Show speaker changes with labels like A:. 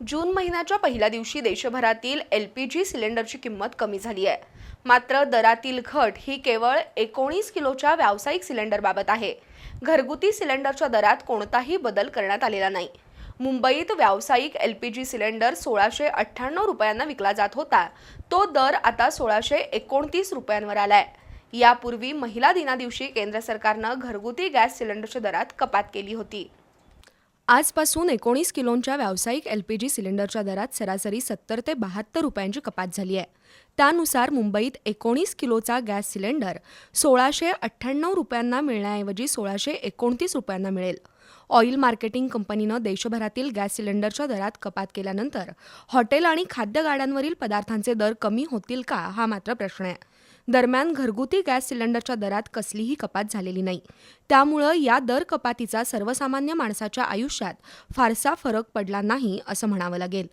A: जून महिन्याच्या पहिल्या दिवशी देशभरातील एल पी जी सिलेंडरची किंमत कमी झाली आहे. मात्र दरातील घट ही केवळ एकोणीस किलोच्या व्यावसायिक सिलेंडरबाबत आहे. घरगुती सिलेंडरच्या दरात कोणताही बदल करण्यात आलेला नाही. मुंबईत व्यावसायिक एल पी जी सिलेंडर सोळाशे अठ्ठ्याण्णव रुपयांना विकला जात होता. तो दर आता सोळाशे एकोणतीस रुपयांवर आला आहे यापूर्वी महिला दिनादिवशी केंद्र सरकारनं घरगुती गॅस सिलेंडरच्या दरात कपात केली होती. आजपासून एकोणीस किलोंच्या व्यावसायिक एल पी जी सिलेंडरच्या दरात सरासरी सत्तर ते बहात्तर रुपयांची कपात झाली आहे. त्यानुसार मुंबईत एकोणीस किलोचा गॅस सिलेंडर सोळाशे अठ्ठ्याण्णव रुपयांना मिळण्याऐवजी सोळाशे एकोणतीस रुपयांना मिळेल. ऑइल मार्केटिंग कंपनीनं देशभरातील गॅस सिलेंडरच्या दरात कपात केल्यानंतर हॉटेल आणि खाद्यगाड्यांवरील पदार्थांचे दर कमी होतील का हा मात्र प्रश्न आहे. दरम्यान घरगुती गॅस सिलेंडरच्या दरात कसलीही कपात झालेली नाही. त्यामुळं या दर कपातीचा सर्वसामान्य माणसाच्या आयुष्यात फारसा फरक पडला नाही असं म्हणावं लागेल.